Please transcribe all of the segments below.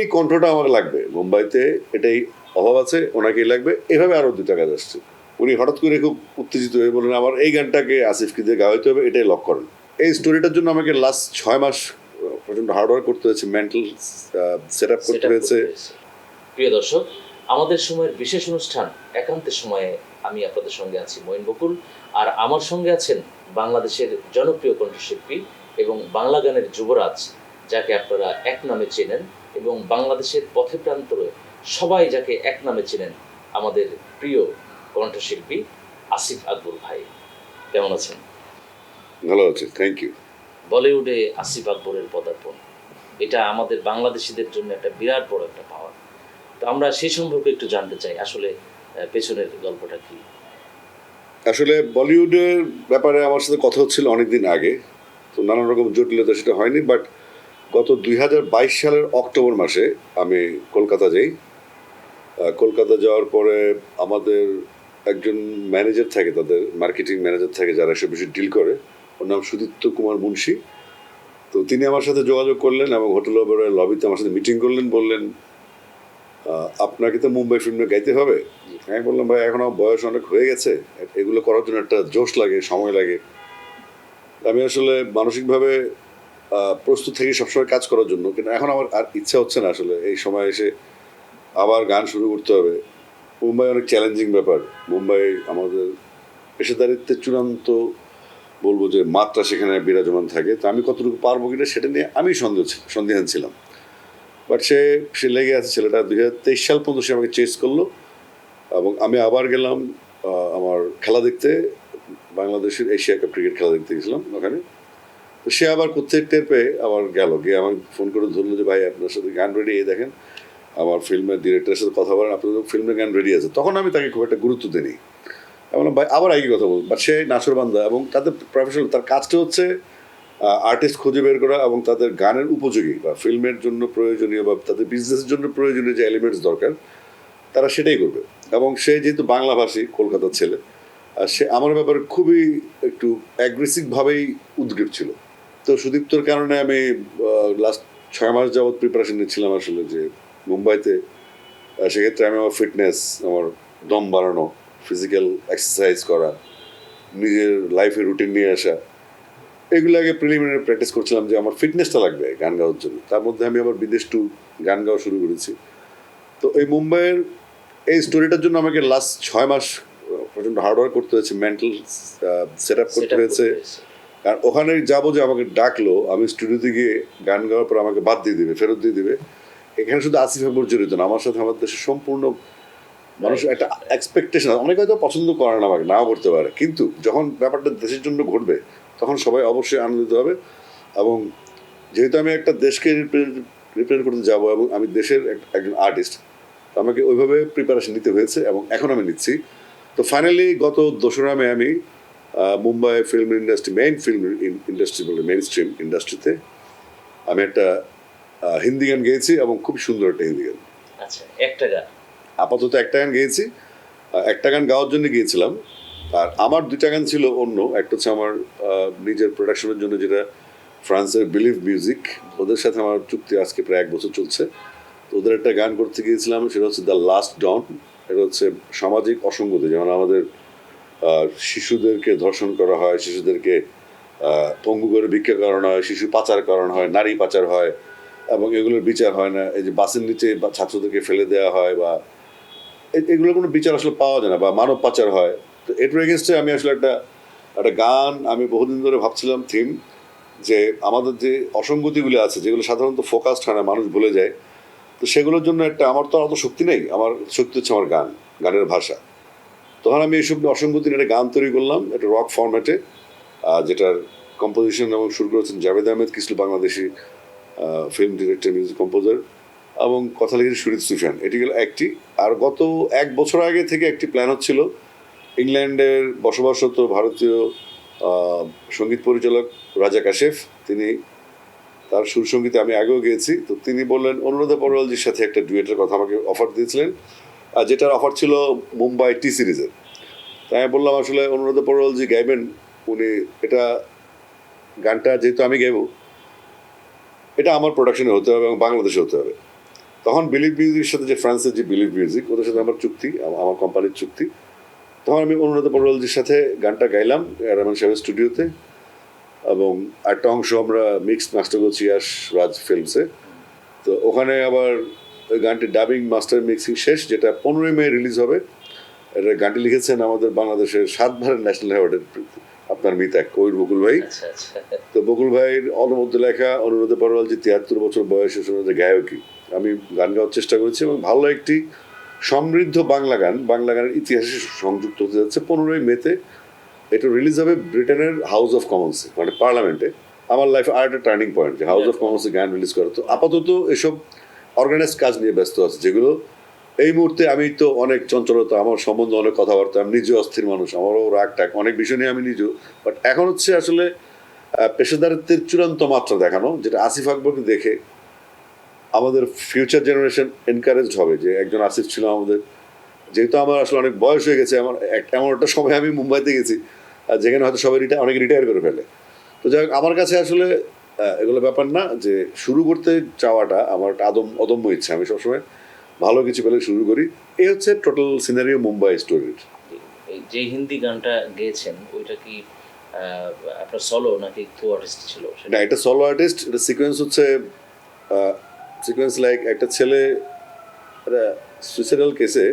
এই কণ্ঠটা আমার লাগবে। মুম্বাইতে এটাই অভাব আছে ওনাকেই লাগবে। এভাবে আরও দুটা কাজ আসছে উনি হঠাৎ করে খুব উত্তেজিত হয়ে বললেন আমার এই গানটাকে আসিফকে দিয়ে গাওয়াইতে হবে এটাই লক করেন। এই স্টোরিটার জন্য আমাকে লাস্ট ছয় মাস পর্যন্ত হার্ডওয়ার্ক করতে হয়েছে মেন্টাল সেট আপ করতে হয়েছে করতে হয়েছে। প্রিয় দর্শক আমাদের সময়ের বিশেষ অনুষ্ঠান একান্তের সময়ে আমি আপনাদের সঙ্গে আছি মঈন বকুল। আর আমার সঙ্গে আছেন বাংলাদেশের জনপ্রিয় কণ্ঠশিল্পী এবং বাংলা গানের যুবরাজ যাকে আপনারা এক নামে চেনেন এবং বাংলাদেশের পথে প্রান্তরে সবাই যাকে এক নামে চেনেন আমাদের প্রিয় কণ্ঠশিল্পী আসিফ আকবর ভাই। কেমন আছেন? ভালো আছে থ্যাংক ইউ বলিউডে আসিফ আকবরের পদার্পণ। এটা আমাদের বাংলাদেশিদের জন্য একটা বিরাট বড় একটা পাওয়া তো আমরা সেই সম্পর্কে একটু জানতে চাই আসলে পেছনের গল্পটা কি? আসলে বলিউডের ব্যাপারে আমার সাথে কথা হচ্ছিল অনেকদিন আগে তো নানান রকম জটিলতা সেটা হয়নি বাট গত দুই হাজার বাইশ সালের অক্টোবর মাসে আমি কলকাতা যাই। কলকাতা যাওয়ার পরে আমাদের একজন ম্যানেজার থাকে, তাদের মার্কেটিং ম্যানেজার থাকে যারা এসব বিষয়ে ডিল করে। ওর নাম সুদীপ্ত কুমার মুন্সি। তো তিনি আমার সাথে যোগাযোগ করলেন এবং হোটেল ওবেরয়ের লবিতে আমার সাথে মিটিং করলেন, বললেন আপনাকে তো মুম্বাই ফিল্মে গাইতে হবে? আমি বললাম, ভাই, এখন আমার বয়স অনেক হয়ে গেছে। এগুলো করার জন্য একটা জোশ লাগে, সময় লাগে। আমি আসলে মানসিকভাবে প্রস্তুত থাকি সবসময় কাজ করার জন্য। কিন্তু এখন আমার আর ইচ্ছা হচ্ছে না আসলে এই সময় এসে আবার গান শুরু করতে হবে। মুম্বাই অনেক চ্যালেঞ্জিং ব্যাপার। মুম্বাই আমাদের পেশাদারিত্বের চূড়ান্ত বলব যে মাত্রা সেখানে বিরাজমান থাকে। তো আমি কতটুকু পারব কিনা সেটা নিয়ে আমি সন্দেহ সন্দিহান ছিলাম। বাট সে সে লেগে আছে ছেলেটা দুই হাজার তেইশ সাল পর্যন্ত সে আমাকে চেস করল। এবং আমি আবার গেলাম আমার খেলা দেখতে, বাংলাদেশের এশিয়া কাপ ক্রিকেট খেলা দেখতে গেছিলাম ওখানে। সে আবার কোথায় টের পেয়ে আবার গেল। গিয়ে আমাকে ফোন করে ধরলো যে, ভাই, আপনার সাথে গান রেডি এই দেখেন। আমার ফিল্মের ডিরেক্টরের সাথে কথা বলেন, আপনাদের ফিল্মের গান রেডি আছে। তখন আমি তাকে খুব একটা গুরুত্ব দিইনি। আমি ভাই, আবার একই কথা বলব বাট সে নাসরবান্ধা এবং তাদের প্রফেশনাল তার কাজটা হচ্ছে আর্টিস্ট খুঁজে বের করা এবং তাদের গানের উপযোগী বা ফিল্মের জন্য প্রয়োজনীয় বা তাদের বিজনেসের জন্য প্রয়োজনীয় যে এলিমেন্টস দরকার, তারা সেটাই করবে। এবং সে যেহেতু বাংলাভাষী, কলকাতার ছেলে, আর সে আমার ব্যাপারে খুবই একটু অ্যাগ্রেসিভভাবেই উদ্গ্রীব ছিল। তো সুদীপ্তর কারণে আমি লাস্ট ছয় মাস যাবৎ প্রিপারেশন নিচ্ছিলাম আসলে যে মুম্বাইতে সেক্ষেত্রে আমি আমার ফিটনেস আমার দম বাড়ানো ফিজিক্যাল এক্সারসাইজ করা নিজের লাইফে রুটিন নিয়ে আসা এগুলো আগে প্রিলিমিনারি প্র্যাকটিস করছিলাম যে আমার ফিটনেসটা লাগবে গান গাওয়ার জন্য। তার মধ্যে আমি আবার বিদেশ টু গান গাওয়া শুরু করেছি। তো এই মুম্বাইয়ের এই স্টোরিটার জন্য আমাকে লাস্ট ছয় মাস পর্যন্ত হার্ডওয়ার্ক করতে হয়েছে মেন্টাল সেট আপ করতে হয়েছে। কারণ ওখানে যাব যে আমাকে ডাকলো, আমি স্টুডিওতে গিয়ে গান গাওয়ার পর আমাকে বাদ দিয়ে দিবে, ফেরত দিয়ে দিবে। এখানে শুধু আসিফ আকবর জড়িত না, আমার সাথে আমার দেশের সম্পূর্ণ মানুষের একটা এক্সপেকটেশন অনেকে হয়তো পছন্দ করে না আমাকে, নাও করতে পারে। কিন্তু যখন ব্যাপারটা দেশের জন্য ঘটবে, তখন সবাই অবশ্যই আনন্দিত হবে এবং যেহেতু আমি একটা দেশকে রিপ্রেজেন্ট করতে যাব এবং আমি দেশের এক- একজন আর্টিস্ট আমাকে ওইভাবে প্রিপারেশন নিতে হয়েছে এবং এখন আমি নিচ্ছি। তো ফাইনালি গত দোসরা মে আমি Mumbai film industry main film industry বলে মেইন স্ট্রিম ইন্ডাস্ট্রিতে আমি একটা হিন্দি গান গেয়েছি এবং খুব সুন্দর একটা হিন্দি গান। আচ্ছা একটা গান। আপাতত একটা গান গেয়েছি একটা গান গাওয়ার জন্য গিয়েছিলাম। আর আমার দুটা গান ছিল অন্য একটা হচ্ছে আমার নিজের প্রোডাকশনের জন্য যেটা ফ্রান্সের বিলিভ মিউজিক ওদের সাথে আমার চুক্তি আজকে প্রায় এক বছর চলছে। তো ওদের একটা গান করতে গিয়েছিলাম সেটা হচ্ছে দ্য লাস্ট ডন এটা হচ্ছে সামাজিক অসঙ্গতি যেমন আমাদের শিশুদেরকে ধর্ষণ করা হয়, শিশুদেরকে পঙ্গু করে ভিক্ষা করানো হয়, শিশু পাচার করানো হয়, নারী পাচার হয়, এবং এগুলোর বিচার হয় না। এই যে বাসের নিচে বা ছাত্রদেরকে ফেলে দেওয়া হয় বা এ- এগুলোর কোনো বিচার আসলে পাওয়া যায় না বা মানব পাচার হয়। তো এটার এগেনস্টে আমি আসলে একটা একটা গান আমি বহুদিন ধরে ভাবছিলাম থিম যে আমাদের যে অসঙ্গতিগুলো আছে, যেগুলো সাধারণত ফোকাসড হয় না, মানুষ ভুলে যায়, তো সেগুলোর জন্য একটা, আমার তো অত শক্তি নেই। আমার শক্তি হচ্ছে আমার গান, গানের ভাষা। তখন আমি এইসব অসঙ্গতি একটা গান তৈরি করলাম, একটা রক ফর্ম্যাটে যেটার কম্পোজিশন এবং শুরু করেছেন জাভেদ আহমেদ, কিছু Bangladeshi film director music composer এবং কথা লিখেছে সুরিত সুফিয়ান। এটি গেল একটি। আর গত এক বছর আগে থেকে একটি প্ল্যান হচ্ছিল, ইংল্যান্ডের বসবাসরত ভারতীয় সংগীত পরিচালক রাজা কাশেফ, তিনি তার সুর সঙ্গীতে আমি আগেও গিয়েছি, তো তিনি বললেন, অনুরাধা পরওয়ালজির সাথে একটা ডুয়েটের কথা আমাকে অফার দিয়েছিলেন। যেটার অফার ছিল মুম্বাই টি সিরিজের। তাই আমি বললাম আসলে অনুরাধা যে গাইবেন, উনি এটা গানটা যেহেতু আমি গাইব, এটা আমার প্রোডাকশনে হতে হবে এবং বাংলাদেশে হতে হবে। তখন বিলিভ মিউজিকের সাথে যে ফ্রান্সের যে বিলিভ মিউজিক ওদের সাথে আমার চুক্তি আমার কোম্পানির চুক্তি। তখন আমি অনুরাধা পটলজির সাথে গানটা গাইলাম রহমান সাহেবের স্টুডিওতে এবং একটা অংশ আমরা মিক্সড মাস্টার করছি ইয়াস রাজ ফিল্মসে তো ওখানে আবার ওই গানটি ডাবিং মাস্টার মিক্সিং শেষ যেটা পনেরোই মে রিলিজ হবে। এটা গানটি লিখেছেন আমাদের বাংলাদেশের সাতবারের ন্যাশনাল অ্যাওয়ার্ডের আপনার মিতাক কবির বকুল ভাই। আচ্ছা আচ্ছা। তো বকুল ভাইয়ের অনবদ্য লেখা অনুরোধে পরওয়াল যে তিয়াত্তর বছর বয়সে শুনে গায়কী আমি গান গাওয়ার চেষ্টা করেছি এবং ভালো একটি সমৃদ্ধ বাংলা গান বাংলা গানের ইতিহাসে সংযুক্ত হতে যাচ্ছে পনেরোই মেতে। এটা রিলিজ হবে ব্রিটেনের হাউস অফ কমন্সে মানে পার্লামেন্টে। আমার লাইফে আর একটা টার্নিং পয়েন্ট যে হাউস অফ কমন্সে গান রিলিজ করা। তো আপাতত এসব অর্গানাইজ কাজ নিয়ে ব্যস্ত আছে, যেগুলো এই মুহূর্তে আমি তো অনেক চঞ্চলতা, আমার সম্বন্ধে অনেক কথাবার্তা, আমি নিজে অস্থির মানুষ, আমারও রাগ টাক, অনেক বিষয় নিয়ে আমি নিজেও বাট এখন হচ্ছে আসলে পেশাদারিত্বের চূড়ান্ত মাত্রা দেখানো, যেটা আসিফ আকবরকে দেখে আমাদের ফিউচার জেনারেশন এনকারেজড হবে, যে একজন আসিফ ছিল আমাদের, যেহেতু আমার আসলে অনেক বয়স হয়ে গেছে, আমার এমন একটা সময় আমি মুম্বাইতে গেছি যেখানে হয়তো সবাই রিটায়ার অনেকে রিটায়ার করে ফেলে। তো যাই হোক, আমার কাছে আসলে এগুলো ব্যাপার না যে শুরু করতে চাওয়াটা আমার একটা আদম অদম্য ইচ্ছা। আমি সবসময় ভালো কিছু পেলে শুরু করি। এই হচ্ছে টোটাল সিনারিও মুম্বাই স্টোরির যে হিন্দি গানটা গেয়েছেন ওইটা কি আপনার সলো নাকি কো আর্টিস্ট ছিল? সেটা না এটা সলো আর্টিস্ট এটা সিকোয়েন্স হচ্ছে সিকোয়েন্স লাইক একটা ছেলে একটা সুইসাইডাল কেসে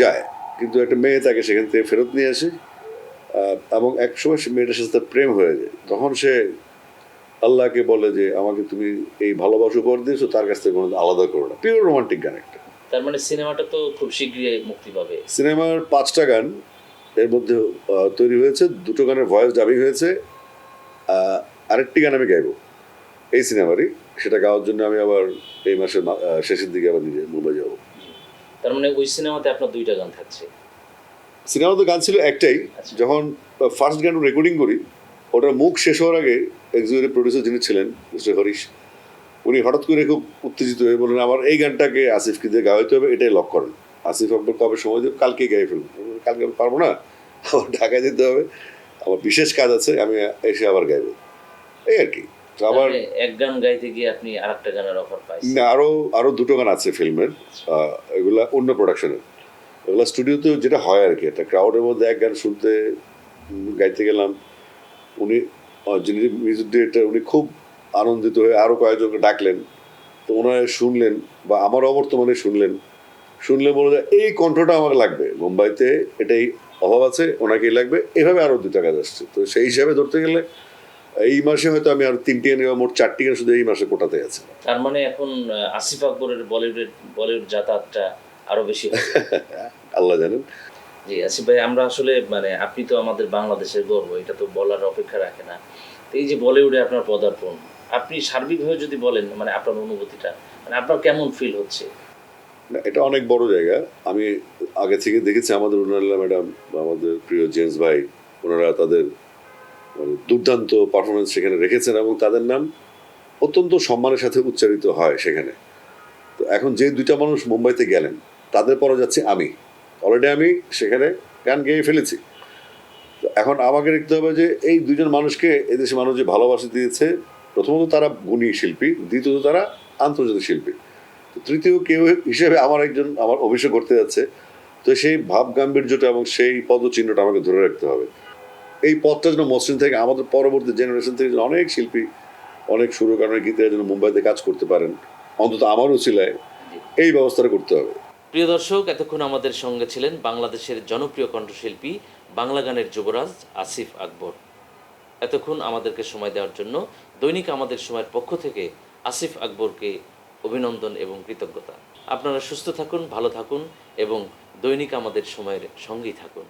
যায়। কিন্তু একটা মেয়ে তাকে সেখান থেকে ফেরত নিয়ে আসে। এবং এক সময় সে মেয়েটার সাথে প্রেম হয়ে যায়। তখন সে আল্লাহকে বলে যে আমাকে তুমি এই ভালোবাসা উপর দিয়েছ তার কাছ থেকে কোনো আলাদা করো না। পিওর রোমান্টিক গান একটা। তার মানে সিনেমাটা তো খুব শীঘ্রই মুক্তি পাবে। সিনেমার পাঁচটা গান এর মধ্যে তৈরি হয়েছে। দুটো গানের ভয়েস ডাবিং হয়েছে। আরেকটি গান আমি গাইবো। এই সিনেমারই। সেটা গাওয়ার জন্য আমি আবার এই মাসের শেষের দিকে আবার নিজে মুম্বাই যাব। তার মানে ওই সিনেমাতে আপনার দুইটা গান থাকছে। সিনেমাতে গান ছিল একটাই। আচ্ছা। যখন ফার্স্ট গান রেকর্ডিং করি ওটার মুখ শেষ হওয়ার আগে এক্সিকিউটিভ প্রডিউসার যিনি ছিলেন মিস্টার হরিশ উনি হঠাৎ করে খুব উত্তেজিত হয়ে বললেন আমার এই গানটাকে আসিফকে দিয়ে গাওয়াইতে হবে এটাই লক করেন। আসিফ আকবর কবে সময় দেবে? কালকে গাই ফেলুন। কালকে আমি পারব না আমার ঢাকায় যেতে হবে আমার বিশেষ কাজ আছে আমি এসে আবার গাইবো। এই আর কি। তো আবার এক গান গাইতে গিয়ে আপনি আরেকটা গানের অফার পাইছেন। না আরও আরও দুটো গান আছে ফিল্মের এগুলা অন্য প্রোডাকশনের এগুলা স্টুডিওতে যেটা হয় আর কি একটা ক্রাউডের মধ্যে এক গান শুনতে গাইতে গেলাম। উনি যিনি মিউজিক ডিরেক্টর উনি খুব আনন্দিত হয়ে আরও কয়েকজনকে ডাকলেন। তো ওনারা শুনলেন বা আমার অবর্তমানে শুনলেন। শুনলে বলে যে এই কণ্ঠটা আমার লাগবে। মুম্বাইতে এটাই অভাব আছে ওনাকেই লাগবে। এভাবে আরও দুটা কাজ আসছে তো সেই হিসাবে ধরতে গেলে এই মাসে হয়তো আমি আর তিনটি গান বা মোট চারটি গান শুধু এই মাসে কোটাতে আছে। তার মানে এখন আসিফ আকবরের বলিউডের বলিউড যাতায়াতটা আরও বেশি আল্লাহ জানেন। জি আসিফ ভাই, আমরা আসলে মানে আপনি তো আমাদের বাংলাদেশের গর্ব, এটা তো বলার অপেক্ষা রাখে না। তো এই যে বলিউডে আপনার পদার্পণ, আপনি সার্বিকভাবে যদি বলেন মানে আপনার অনুভূতিটা মানে আপনার কেমন ফিল হচ্ছে? এটা অনেক বড় জায়গা। আমি আগে থেকে দেখেছি আমাদের রুনাল্লা ম্যাডাম, আমাদের প্রিয় জেমস ভাই, ওনারা তাদের মানে দুর্দান্ত পারফরমেন্স সেখানে রেখেছেন এবং তাদের নাম অত্যন্ত সম্মানের সাথে উচ্চারিত হয় সেখানে। তো এখন যে দুইটা মানুষ মুম্বাইতে গেলেন, তাদের পরে যাচ্ছে আমি। অলরেডি আমি সেখানে গান গেয়ে ফেলেছি। তো এখন আমাকে দেখতে হবে যে এই দুজন মানুষকে এদেশে মানুষ যে ভালোবাসা দিয়েছে প্রথমত তারা গুণী শিল্পী দ্বিতীয়ত তারা আন্তর্জাতিক শিল্পী। তৃতীয় কেউ হিসেবে আমার একজন আমার অভিষেক করতে যাচ্ছে। তো সেই ভাব গাম্ভীর্যটা এবং সেই পদচিহ্নটা আমাকে ধরে রাখতে হবে। এই পথটা যেন মসৃণ থেকে আমাদের পরবর্তী জেনারেশন থেকে যেন অনেক শিল্পী অনেক সুরকারের গীতে যেন মুম্বাইতে কাজ করতে পারেন অন্তত আমারও ছিলায় এই ব্যবস্থাটা করতে হবে। প্রিয় দর্শক, এতক্ষণ আমাদের সঙ্গে ছিলেন বাংলাদেশের জনপ্রিয় কণ্ঠশিল্পী, বাংলা গানের যুবরাজ আসিফ আকবর। এতক্ষণ আমাদেরকে সময় দেওয়ার জন্য দৈনিক আমাদের সময়ের পক্ষ থেকে আসিফ আকবরকে অভিনন্দন এবং কৃতজ্ঞতা। আপনারা সুস্থ থাকুন, ভালো থাকুন এবং দৈনিক আমাদের সময়ের সঙ্গেই থাকুন।